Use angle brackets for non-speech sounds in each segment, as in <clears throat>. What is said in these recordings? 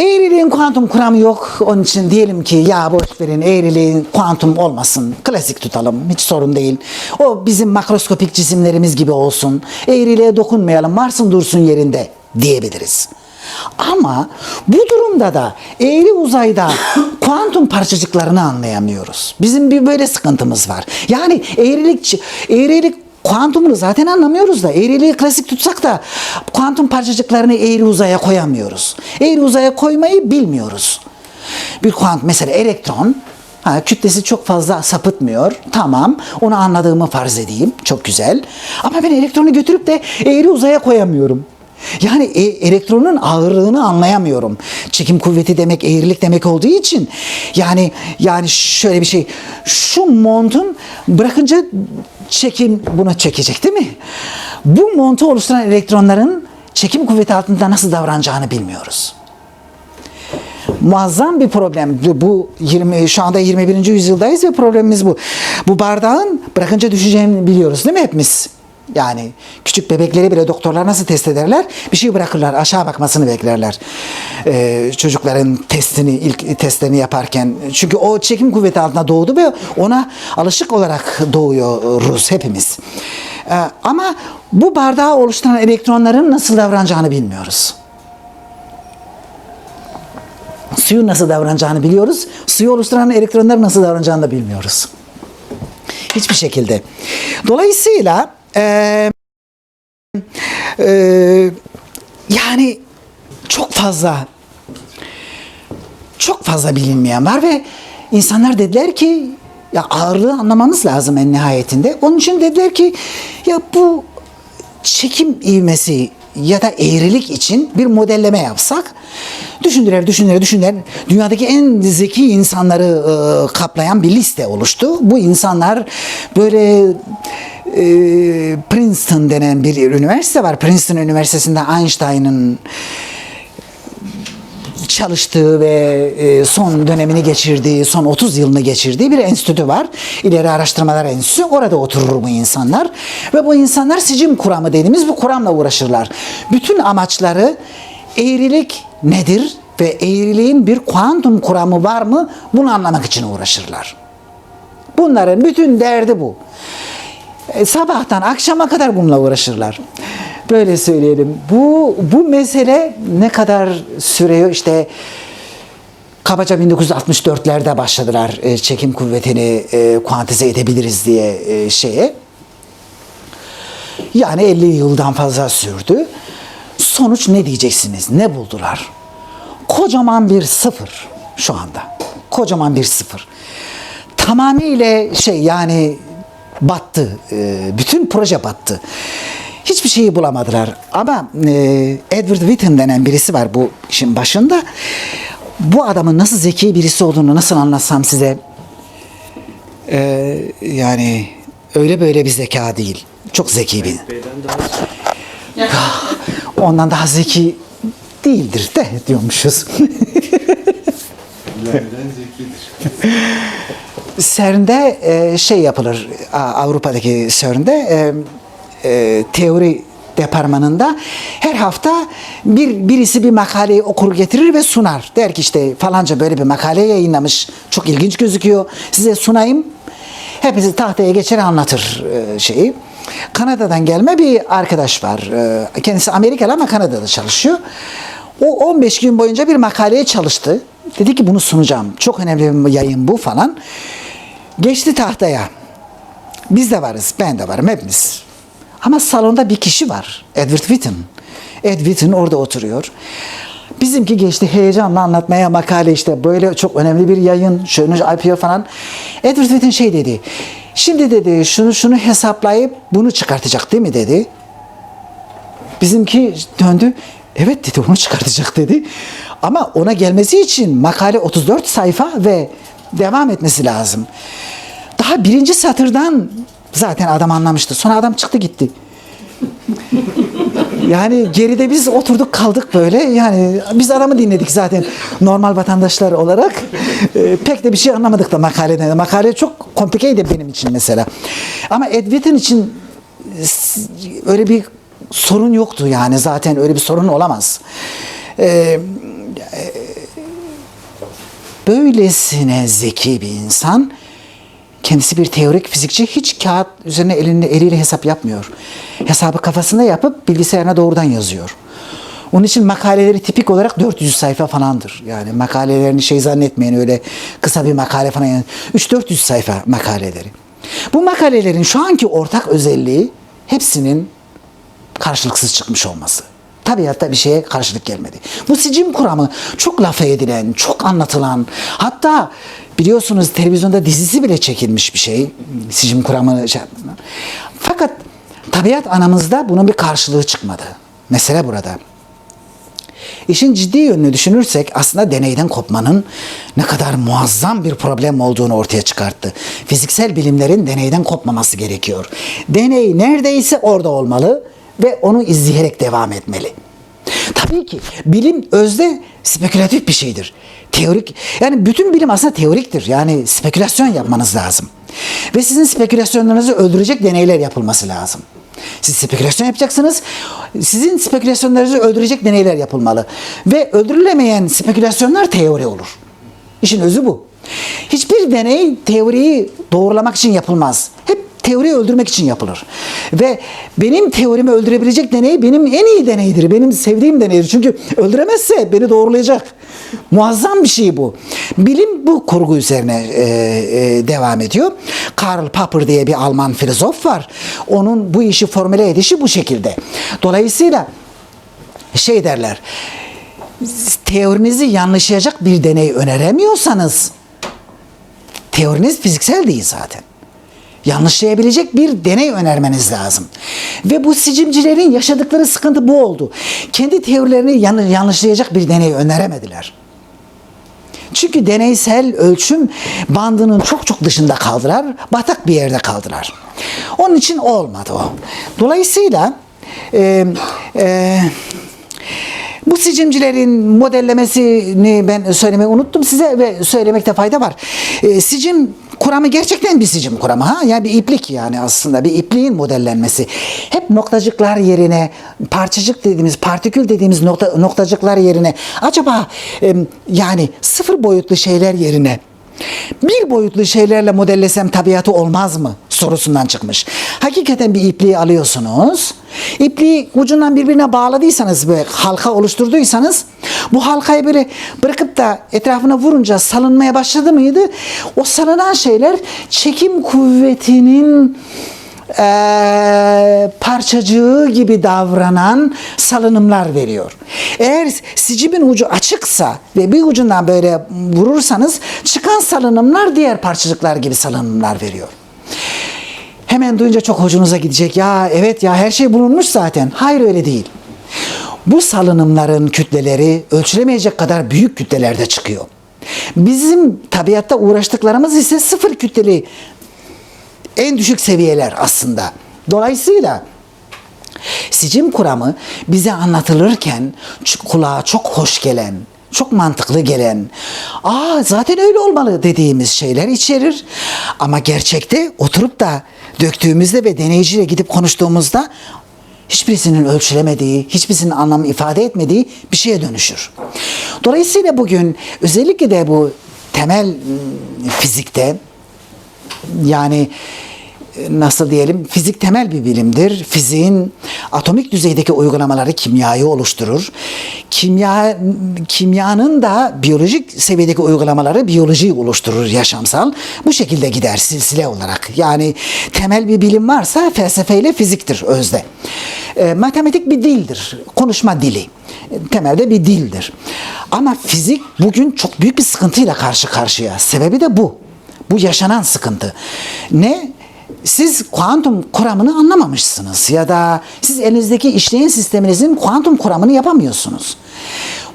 Eğriliğin kuantum kuramı yok. Onun için diyelim ki ya boş verin eğriliğin kuantum olmasın. Klasik tutalım. Hiç sorun değil. O bizim makroskopik cisimlerimiz gibi olsun. Eğriliğe dokunmayalım. Varsın dursun yerinde diyebiliriz. Ama bu durumda da eğri uzayda <laughs> kuantum parçacıklarını anlayamıyoruz. Bizim bir böyle sıkıntımız var. Yani eğrilik eğrilik kuantumunu zaten anlamıyoruz da eğriliği klasik tutsak da kuantum parçacıklarını eğri uzaya koyamıyoruz. Eğri uzaya koymayı bilmiyoruz. Bir kuantum mesela elektron Ha, kütlesi çok fazla sapıtmıyor. Tamam. Onu anladığımı farz edeyim. Çok güzel. Ama ben elektronu götürüp de eğri uzaya koyamıyorum. Yani e, elektronun ağırlığını anlayamıyorum. Çekim kuvveti demek eğrilik demek olduğu için yani yani şöyle bir şey. Şu montun bırakınca çekim buna çekecek değil mi? Bu montu oluşturan elektronların çekim kuvveti altında nasıl davranacağını bilmiyoruz muazzam bir problem. Bu 20 şu anda 21. yüzyıldayız ve problemimiz bu. Bu bardağın bırakınca düşeceğini biliyoruz değil mi hepimiz? Yani küçük bebekleri bile doktorlar nasıl test ederler? Bir şey bırakırlar, aşağı bakmasını beklerler. Ee, çocukların testini, ilk testlerini yaparken. Çünkü o çekim kuvveti altında doğdu ve ona alışık olarak doğuyoruz hepimiz. Ee, ama bu bardağı oluşturan elektronların nasıl davranacağını bilmiyoruz. Suyun nasıl davranacağını biliyoruz. Suyu oluşturan elektronların nasıl davranacağını da bilmiyoruz. Hiçbir şekilde. Dolayısıyla eee, yani çok fazla çok fazla bilinmeyen var ve insanlar dediler ki ya ağırlığı anlamamız lazım en nihayetinde. Onun için dediler ki ya bu çekim ivmesi ya da eğrilik için bir modelleme yapsak düşündüler düşündüler düşündüler dünyadaki en zeki insanları e, kaplayan bir liste oluştu. Bu insanlar böyle e, Princeton denen bir üniversite var. Princeton Üniversitesi'nde Einstein'ın çalıştığı ve e, son dönemini geçirdiği, son 30 yılını geçirdiği bir enstitü var. İleri Araştırmalar Enstitüsü. Orada oturur bu insanlar. Ve bu insanlar sicim kuramı dediğimiz bu kuramla uğraşırlar. Bütün amaçları eğrilik nedir ve eğriliğin bir kuantum kuramı var mı bunu anlamak için uğraşırlar. Bunların bütün derdi bu. E, sabahtan akşama kadar bununla uğraşırlar. Böyle söyleyelim. Bu bu mesele ne kadar sürüyor? İşte kabaca 1964'lerde başladılar e, çekim kuvvetini e, kuantize edebiliriz diye e, şeye. Yani 50 yıldan fazla sürdü. Sonuç ne diyeceksiniz? Ne buldular? Kocaman bir sıfır şu anda. Kocaman bir sıfır. Tamamıyla şey yani battı. E, bütün proje battı. Hiçbir şeyi bulamadılar. Ama e, Edward Witten denen birisi var bu işin başında. Bu adamın nasıl zeki birisi olduğunu nasıl anlatsam size e, yani öyle böyle bir zeka değil. Çok zeki bir. Ondan daha zeki değildir de diyormuşuz. Bilenmeden zekidir. <laughs> CERN'de e, şey yapılır Avrupa'daki CERN'de e, e, teori departmanında her hafta bir birisi bir makaleyi okur getirir ve sunar. Der ki işte falanca böyle bir makale yayınlamış. Çok ilginç gözüküyor. Size sunayım. Hepsi tahtaya geçer anlatır e, şeyi. Kanada'dan gelme bir arkadaş var. E, kendisi Amerikalı ama Kanada'da çalışıyor. O 15 gün boyunca bir makaleye çalıştı. Dedi ki bunu sunacağım. Çok önemli bir yayın bu falan. Geçti tahtaya. Biz de varız. Ben de varım. Hepimiz. Ama salonda bir kişi var. Edward Witten. Ed Witten orada oturuyor. Bizimki geçti heyecanla anlatmaya makale işte böyle çok önemli bir yayın. Şöyle yapıyor falan. Edward Witten şey dedi. Şimdi dedi şunu şunu hesaplayıp bunu çıkartacak değil mi dedi. Bizimki döndü. Evet dedi onu çıkartacak dedi. Ama ona gelmesi için makale 34 sayfa ve devam etmesi lazım. Daha birinci satırdan zaten adam anlamıştı. Sonra adam çıktı gitti. Yani geride biz oturduk kaldık böyle. Yani biz adamı dinledik zaten normal vatandaşlar olarak. Ee, pek de bir şey anlamadık da makaleden. Makale çok komplikeydi benim için mesela. Ama Ed Witten için s- öyle bir sorun yoktu yani zaten öyle bir sorun olamaz. Ee, böylesine zeki bir insan kendisi bir teorik fizikçi hiç kağıt üzerine elinde eliyle hesap yapmıyor. Hesabı kafasında yapıp bilgisayarına doğrudan yazıyor. Onun için makaleleri tipik olarak 400 sayfa falandır. Yani makalelerini şey zannetmeyin öyle kısa bir makale falan. Yani 3-400 sayfa makaleleri. Bu makalelerin şu anki ortak özelliği hepsinin karşılıksız çıkmış olması. Tabiatta bir şeye karşılık gelmedi. Bu sicim kuramı çok laf edilen, çok anlatılan, hatta biliyorsunuz televizyonda dizisi bile çekilmiş bir şey. Sicim kuramı şey. Fakat tabiat anamızda bunun bir karşılığı çıkmadı. Mesele burada. İşin ciddi yönünü düşünürsek aslında deneyden kopmanın ne kadar muazzam bir problem olduğunu ortaya çıkarttı. Fiziksel bilimlerin deneyden kopmaması gerekiyor. Deney neredeyse orada olmalı ve onu izleyerek devam etmeli. Tabii ki bilim özde spekülatif bir şeydir. Teorik yani bütün bilim aslında teoriktir. Yani spekülasyon yapmanız lazım. Ve sizin spekülasyonlarınızı öldürecek deneyler yapılması lazım. Siz spekülasyon yapacaksınız. Sizin spekülasyonlarınızı öldürecek deneyler yapılmalı. Ve öldürülemeyen spekülasyonlar teori olur. İşin özü bu. Hiçbir deney teoriyi doğrulamak için yapılmaz. Hep teoriyi öldürmek için yapılır. Ve benim teorimi öldürebilecek deney benim en iyi deneydir. Benim sevdiğim deneydir. Çünkü öldüremezse beni doğrulayacak. Muazzam bir şey bu. Bilim bu kurgu üzerine e, e, devam ediyor. Karl Popper diye bir Alman filozof var. Onun bu işi formüle edişi bu şekilde. Dolayısıyla şey derler. Teorinizi yanlışlayacak bir deney öneremiyorsanız teoriniz fiziksel değil zaten yanlışlayabilecek bir deney önermeniz lazım. Ve bu sicimcilerin yaşadıkları sıkıntı bu oldu. Kendi teorilerini yan- yanlışlayacak bir deney öneremediler. Çünkü deneysel ölçüm bandının çok çok dışında kaldılar. Batak bir yerde kaldılar. Onun için olmadı o. Dolayısıyla e, e, bu sicimcilerin modellemesini ben söylemeyi unuttum size ve söylemekte fayda var. E, sicim kuramı gerçekten bir sicim kuramı ha yani bir iplik yani aslında bir ipliğin modellenmesi. Hep noktacıklar yerine parçacık dediğimiz partikül dediğimiz nokta, noktacıklar yerine acaba e, yani sıfır boyutlu şeyler yerine bir boyutlu şeylerle modellesem tabiatı olmaz mı sorusundan çıkmış. Hakikaten bir ipliği alıyorsunuz. İpliği ucundan birbirine bağladıysanız böyle halka oluşturduysanız bu halkayı böyle bırakıp da etrafına vurunca salınmaya başladı mıydı? O salınan şeyler çekim kuvvetinin eee, parçacığı gibi davranan salınımlar veriyor. Eğer sicimin ucu açıksa ve bir ucundan böyle vurursanız çıkan salınımlar diğer parçacıklar gibi salınımlar veriyor. Hemen duyunca çok hoşunuza gidecek. Ya evet ya her şey bulunmuş zaten. Hayır öyle değil. Bu salınımların kütleleri ölçülemeyecek kadar büyük kütlelerde çıkıyor. Bizim tabiatta uğraştıklarımız ise sıfır kütleli en düşük seviyeler aslında. Dolayısıyla sicim kuramı bize anlatılırken kulağa çok hoş gelen, çok mantıklı gelen, aa zaten öyle olmalı dediğimiz şeyler içerir. Ama gerçekte oturup da döktüğümüzde ve deneyiciyle gidip konuştuğumuzda hiçbirisinin ölçülemediği, hiçbirisinin anlamı ifade etmediği bir şeye dönüşür. Dolayısıyla bugün özellikle de bu temel ım, fizikte yani nasıl diyelim fizik temel bir bilimdir. Fiziğin atomik düzeydeki uygulamaları kimyayı oluşturur. Kimya kimyanın da biyolojik seviyedeki uygulamaları biyolojiyi oluşturur yaşamsal. Bu şekilde gider silsile olarak. Yani temel bir bilim varsa felsefeyle fiziktir özde. E, matematik bir dildir. Konuşma dili. E, Temelde bir dildir. Ama fizik bugün çok büyük bir sıkıntıyla karşı karşıya. Sebebi de bu. Bu yaşanan sıkıntı. Ne? Siz kuantum kuramını anlamamışsınız ya da siz elinizdeki işleyen sisteminizin kuantum kuramını yapamıyorsunuz.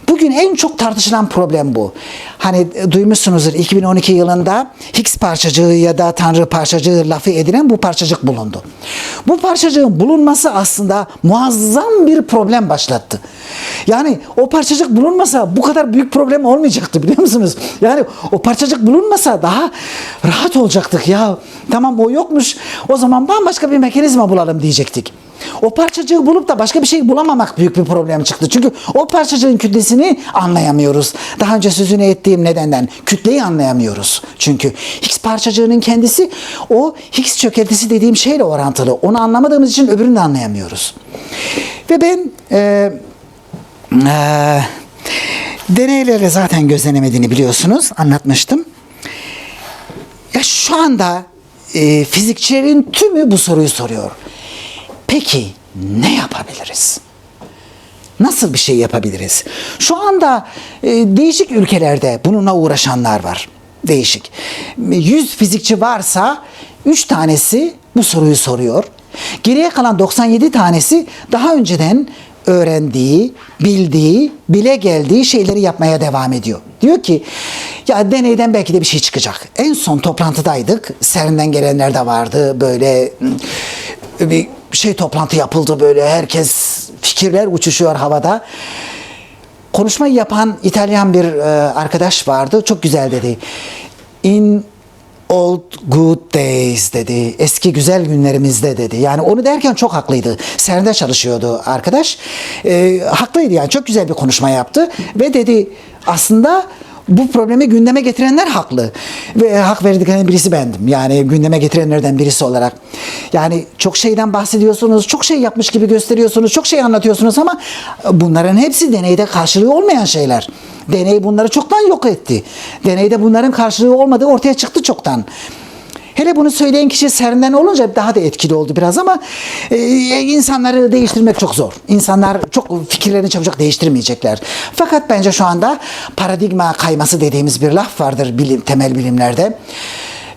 Bugün en çok tartışılan problem bu. Hani e, duymuşsunuzdur 2012 yılında Higgs parçacığı ya da Tanrı parçacığı lafı edilen bu parçacık bulundu. Bu parçacığın bulunması aslında muazzam bir problem başlattı. Yani o parçacık bulunmasa bu kadar büyük problem olmayacaktı biliyor musunuz? Yani o parçacık bulunmasa daha rahat olacaktık ya. Tamam o yokmuş o zaman bambaşka bir mekanizma bulalım diyecektik. O parçacığı bulup da başka bir şey bulamamak büyük bir problem çıktı. Çünkü o parçacığın kütlesini anlayamıyoruz. Daha önce sözünü ettiğim nedenden kütleyi anlayamıyoruz. Çünkü Higgs parçacığının kendisi o Higgs çökeltisi dediğim şeyle orantılı. Onu anlamadığımız için öbürünü de anlayamıyoruz. Ve ben e, e, deneylerle zaten gözlenemediğini biliyorsunuz. Anlatmıştım. Ya şu anda e, fizikçilerin tümü bu soruyu soruyor. Peki ne yapabiliriz? Nasıl bir şey yapabiliriz? Şu anda e, değişik ülkelerde bununla uğraşanlar var. Değişik. 100 fizikçi varsa 3 tanesi bu soruyu soruyor. Geriye kalan 97 tanesi daha önceden öğrendiği, bildiği, bile geldiği şeyleri yapmaya devam ediyor. Diyor ki ya deneyden belki de bir şey çıkacak. En son toplantıdaydık. CERN'den gelenler de vardı. Böyle hmm, bir şey toplantı yapıldı böyle. Herkes fikirler uçuşuyor havada. Konuşmayı yapan İtalyan bir e, arkadaş vardı. Çok güzel dedi. In old good days dedi. Eski güzel günlerimizde dedi. Yani onu derken çok haklıydı. CERN'de çalışıyordu arkadaş. E, haklıydı yani. Çok güzel bir konuşma yaptı. Ve dedi aslında bu problemi gündeme getirenler haklı. Ve hak verdiklerinin birisi bendim. Yani gündeme getirenlerden birisi olarak. Yani çok şeyden bahsediyorsunuz, çok şey yapmış gibi gösteriyorsunuz, çok şey anlatıyorsunuz ama bunların hepsi deneyde karşılığı olmayan şeyler. Deney bunları çoktan yok etti. Deneyde bunların karşılığı olmadığı ortaya çıktı çoktan. Hele bunu söyleyen kişi CERN'den olunca daha da etkili oldu biraz ama e, insanları değiştirmek çok zor. İnsanlar çok fikirlerini çabucak değiştirmeyecekler. Fakat bence şu anda paradigma kayması dediğimiz bir laf vardır bilim, temel bilimlerde.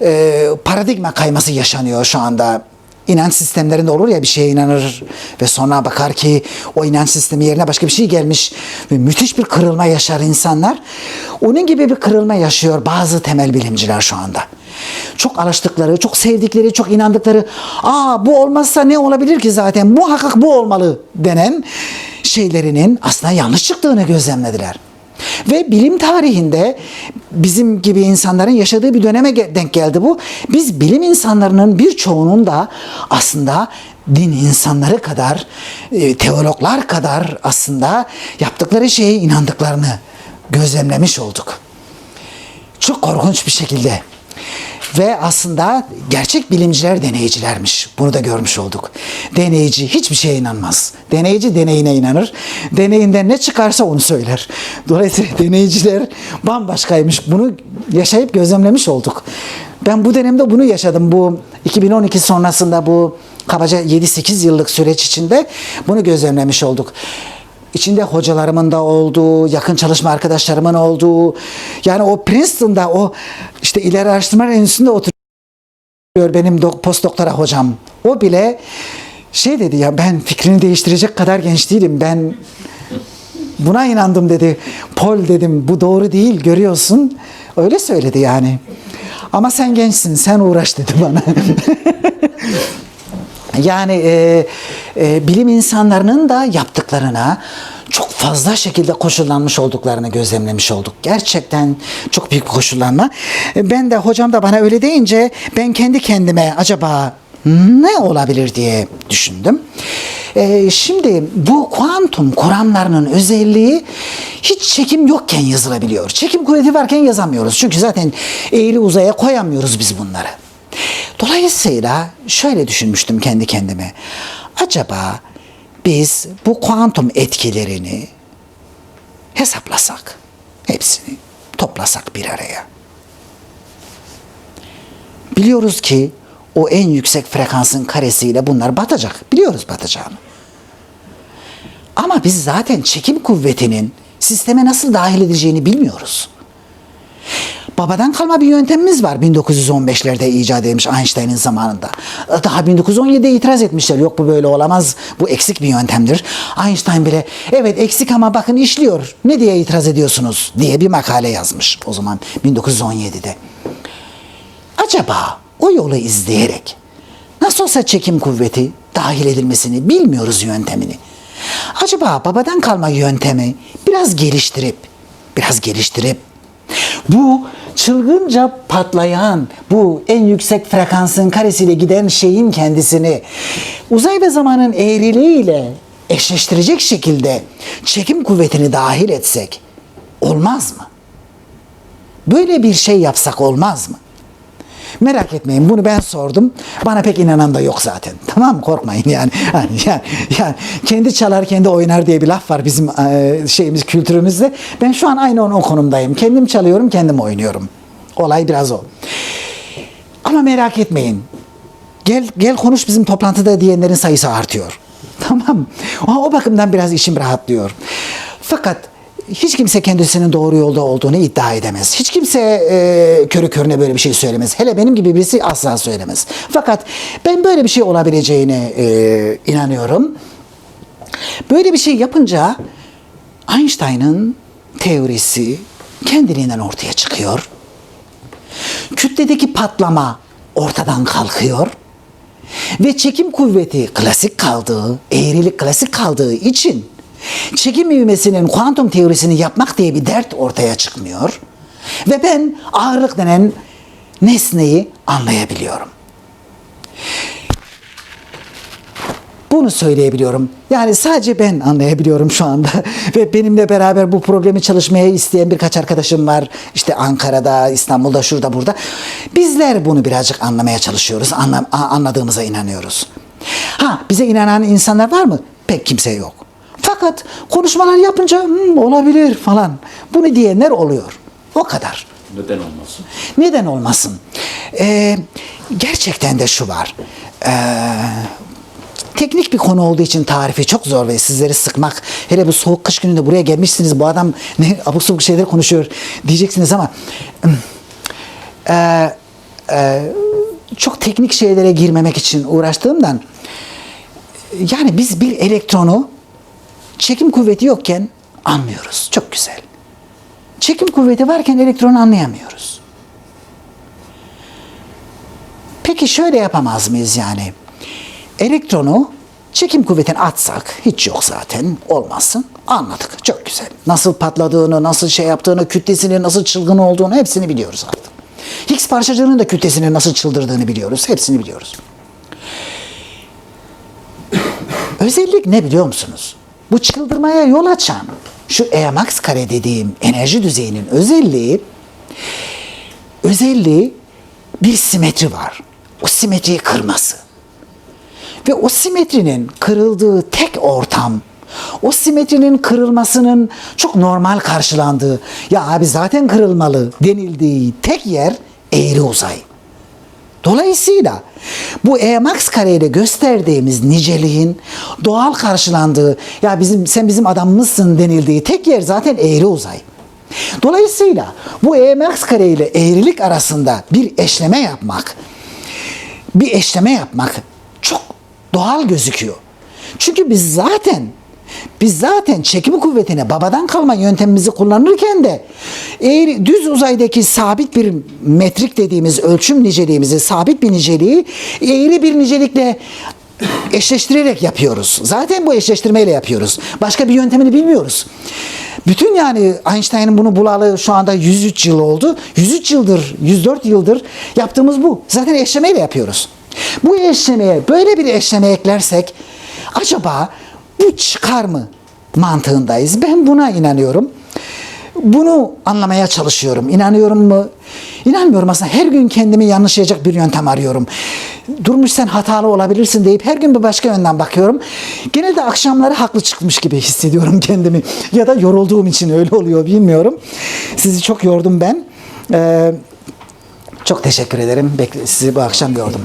E, paradigma kayması yaşanıyor şu anda inanç sistemlerinde olur ya bir şeye inanır ve sonra bakar ki o inanç sistemi yerine başka bir şey gelmiş ve müthiş bir kırılma yaşar insanlar. Onun gibi bir kırılma yaşıyor bazı temel bilimciler şu anda. Çok alıştıkları, çok sevdikleri, çok inandıkları, aa bu olmazsa ne olabilir ki zaten muhakkak bu olmalı denen şeylerinin aslında yanlış çıktığını gözlemlediler. Ve bilim tarihinde bizim gibi insanların yaşadığı bir döneme denk geldi bu. Biz bilim insanlarının birçoğunun da aslında din insanları kadar, e, teologlar kadar aslında yaptıkları şeye inandıklarını gözlemlemiş olduk. Çok korkunç bir şekilde. Ve aslında gerçek bilimciler deneyicilermiş. Bunu da görmüş olduk. Deneyci hiçbir şeye inanmaz. Deneyci deneyine inanır. Deneyinden ne çıkarsa onu söyler. Dolayısıyla <laughs> deneyiciler bambaşkaymış. Bunu yaşayıp gözlemlemiş olduk. Ben bu dönemde bunu yaşadım. Bu 2012 sonrasında bu kabaca 7-8 yıllık süreç içinde bunu gözlemlemiş olduk. İçinde hocalarımın da olduğu, yakın çalışma arkadaşlarımın olduğu, yani o Princeton'da o işte ileri araştırma enstitüsünde oturuyor benim dok- postdoktora hocam. O bile şey dedi ya ben fikrini değiştirecek kadar genç değilim. Ben buna inandım dedi. Paul dedim bu doğru değil görüyorsun. Öyle söyledi yani. Ama sen gençsin sen uğraş dedi bana. <laughs> Yani e, e, bilim insanlarının da yaptıklarına çok fazla şekilde koşullanmış olduklarını gözlemlemiş olduk. Gerçekten çok büyük koşullanma. E, Ben de hocam da bana öyle deyince ben kendi kendime acaba ne olabilir diye düşündüm. E, şimdi bu kuantum kuramlarının özelliği hiç çekim yokken yazılabiliyor. Çekim kuvveti varken yazamıyoruz. Çünkü zaten eğri uzaya koyamıyoruz biz bunları. Dolayısıyla şöyle düşünmüştüm kendi kendime. Acaba biz bu kuantum etkilerini hesaplasak, hepsini toplasak bir araya. Biliyoruz ki o en yüksek frekansın karesiyle bunlar batacak. Biliyoruz batacağını. Ama biz zaten çekim kuvvetinin sisteme nasıl dahil edeceğini bilmiyoruz. Babadan kalma bir yöntemimiz var 1915'lerde icat edilmiş Einstein'ın zamanında. Daha 1917'de itiraz etmişler. Yok bu böyle olamaz. Bu eksik bir yöntemdir. Einstein bile evet eksik ama bakın işliyor. Ne diye itiraz ediyorsunuz diye bir makale yazmış o zaman 1917'de. Acaba o yolu izleyerek nasıl olsa çekim kuvveti dahil edilmesini bilmiyoruz yöntemini. Acaba babadan kalma yöntemi biraz geliştirip biraz geliştirip bu çılgınca patlayan bu en yüksek frekansın karesiyle giden şeyin kendisini uzay ve zamanın eğriliğiyle eşleştirecek şekilde çekim kuvvetini dahil etsek olmaz mı? Böyle bir şey yapsak olmaz mı? Merak etmeyin bunu ben sordum. Bana pek inanan da yok zaten. <laughs> Tamam mı? Korkmayın yani. <laughs> Yani, yani, yani kendi çalar kendi oynar diye bir laf var bizim e, şeyimiz kültürümüzde. Ben şu an aynı onun o konumdayım. Kendim çalıyorum, kendim oynuyorum. Olay biraz o. Ama merak etmeyin. Gel gel konuş bizim toplantıda diyenlerin sayısı artıyor. <laughs> Tamam. O, o bakımdan biraz içim rahatlıyor. Fakat hiç kimse kendisinin doğru yolda olduğunu iddia edemez. Hiç kimse e, körü körüne böyle bir şey söylemez. Hele benim gibi birisi asla söylemez. Fakat ben böyle bir şey olabileceğine e, inanıyorum. Böyle bir şey yapınca Einstein'ın teorisi kendiliğinden ortaya çıkıyor. Kütledeki patlama ortadan kalkıyor. Ve çekim kuvveti klasik kaldığı, eğrilik klasik kaldığı için çekim ivmesinin kuantum teorisini yapmak diye bir dert ortaya çıkmıyor. Ve ben ağırlık denen nesneyi anlayabiliyorum. Bunu söyleyebiliyorum. Yani sadece ben anlayabiliyorum şu anda. <laughs> Ve benimle beraber bu problemi çalışmaya isteyen birkaç arkadaşım var. İşte Ankara'da, İstanbul'da, şurada, burada. Bizler bunu birazcık anlamaya çalışıyoruz. Anla, anladığımıza inanıyoruz. Ha bize inanan insanlar var mı? Pek kimse yok. Fakat konuşmalar yapınca "Hmm, olabilir falan. Bunu diyenler oluyor. O kadar. Neden olmasın? Neden olmasın? Ee, gerçekten de şu var. Ee, teknik bir konu olduğu için tarifi çok zor ve sizleri sıkmak. Hele bu soğuk kış gününde buraya gelmişsiniz. Bu adam <laughs> ne abuk sabuk şeyler konuşuyor diyeceksiniz ama ee, e, çok teknik şeylere girmemek için uğraştığımdan yani biz bir elektronu çekim kuvveti yokken anlıyoruz. Çok güzel. Çekim kuvveti varken elektronu anlayamıyoruz. Peki şöyle yapamaz mıyız yani? Elektronu çekim kuvvetini atsak, hiç yok zaten, olmasın. Anladık, çok güzel. Nasıl patladığını, nasıl şey yaptığını, kütlesinin nasıl çılgın olduğunu hepsini biliyoruz artık. Higgs parçacığının da kütlesinin nasıl çıldırdığını biliyoruz, hepsini biliyoruz. <clears throat> Özellik ne biliyor musunuz? Bu çıldırmaya yol açan şu Emax kare dediğim enerji düzeyinin özelliği özelliği bir simetri var. O simetriyi kırması. Ve o simetrinin kırıldığı tek ortam o simetrinin kırılmasının çok normal karşılandığı ya abi zaten kırılmalı denildiği tek yer eğri uzay. Dolayısıyla bu Emax kareyle gösterdiğimiz niceliğin doğal karşılandığı ya bizim sen bizim adamımızsın denildiği tek yer zaten eğri uzay. Dolayısıyla bu Emax kare ile eğrilik arasında bir eşleme yapmak, bir eşleme yapmak çok doğal gözüküyor. Çünkü biz zaten biz zaten çekim kuvvetine babadan kalma yöntemimizi kullanırken de eğri, düz uzaydaki sabit bir metrik dediğimiz ölçüm niceliğimizi, sabit bir niceliği eğri bir nicelikle eşleştirerek yapıyoruz. Zaten bu eşleştirmeyle yapıyoruz. Başka bir yöntemini bilmiyoruz. Bütün yani Einstein'ın bunu bulalı şu anda 103 yıl oldu. 103 yıldır, 104 yıldır yaptığımız bu. Zaten eşlemeyle yapıyoruz. Bu eşlemeye böyle bir eşleme eklersek acaba bu çıkar mı mantığındayız. Ben buna inanıyorum. Bunu anlamaya çalışıyorum. İnanıyorum mu? İnanmıyorum aslında. Her gün kendimi yanlışlayacak bir yöntem arıyorum. Durmuş sen hatalı olabilirsin deyip her gün bir başka yönden bakıyorum. Genelde akşamları haklı çıkmış gibi hissediyorum <laughs> kendimi. Ya da yorulduğum için öyle oluyor bilmiyorum. Sizi çok yordum ben. Ee, çok teşekkür ederim. Bekle, sizi bu akşam gördüm.